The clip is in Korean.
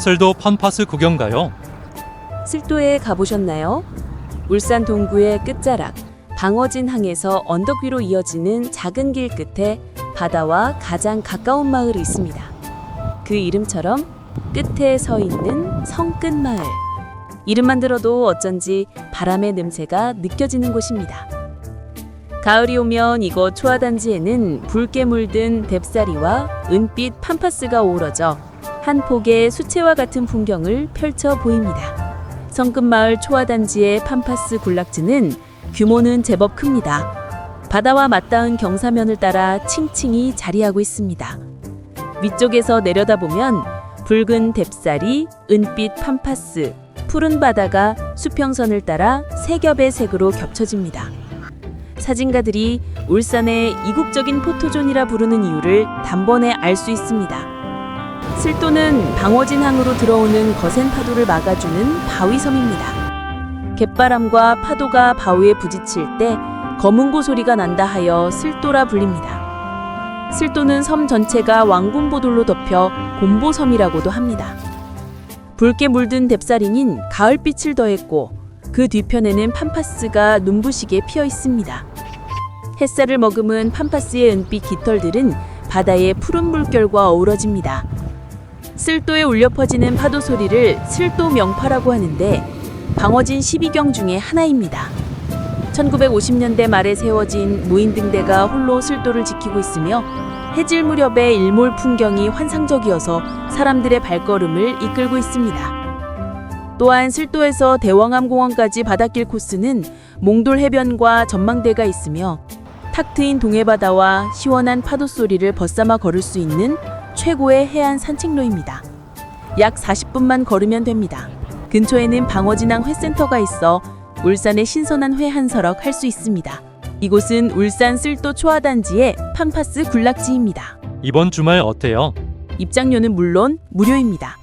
쓸도 펀파스 구경 가요. 쓸도에 가보셨나요? 울산 동구의 끝자락 방어진 항에서 언덕 위로 이어지는 작은 길 끝에 바다와 가장 가까운 마을이 있습니다. 그 이름처럼 끝에 서 있는 성끝 마을. 이름만 들어도 어쩐지 바람의 냄새가 느껴지는 곳입니다. 가을이 오면 이곳 초화단지에는 붉게 물든 뎁사리와 은빛 팜파스가 어우러져 한 폭의 수채화 같은 풍경을 펼쳐 보입니다. 성끝마을 초화단지의 팜파스 군락지는 규모는 제법 큽니다. 바다와 맞닿은 경사면을 따라 층층이 자리하고 있습니다. 위쪽에서 내려다보면 붉은 뎁사리, 은빛 팜파스, 푸른 바다가 수평선을 따라 세 겹의 색으로 겹쳐집니다. 사진가들이 울산의 이국적인 포토존이라 부르는 이유를 단번에 알 수 있습니다. 슬도는 방어진항으로 들어오는 거센 파도를 막아주는 바위섬입니다. 갯바람과 파도가 바위에 부딪힐 때 검은고 소리가 난다 하여 슬도라 불립니다. 슬도는 섬 전체가 왕궁보돌로 덮여 곰보섬이라고도 합니다. 붉게 물든 뎁사리는 가을빛을 더했고 그 뒤편에는 팜파스가 눈부시게 피어 있습니다. 햇살을 머금은 팜파스의 은빛 깃털들은 바다의 푸른 물결과 어우러집니다. 쓸도에 울려 퍼지는 파도 소리를 쓸도 명파라고 하는데 방어진 12경 중에 하나입니다. 1950년대 말에 세워진 무인등대가 홀로 쓸도를 지키고 있으며 해질 무렵의 일몰 풍경이 환상적이어서 사람들의 발걸음을 이끌고 있습니다. 또한 쓸도에서 대왕암 공원까지 바닷길 코스는 몽돌 해변과 전망대가 있으며 탁 트인 동해바다와 시원한 파도 소리를 벗삼아 걸을 수 있는 최고의 해안 산책로입니다. 약 40분만 걸으면 됩니다. 근처에는 방어진항 회센터가 있어 울산의 신선한 회 한 서럭 할 수 있습니다. 이곳은 울산 쓸도 초화단지의 팜파스 군락지입니다. 이번 주말 어때요? 입장료는 물론 무료입니다.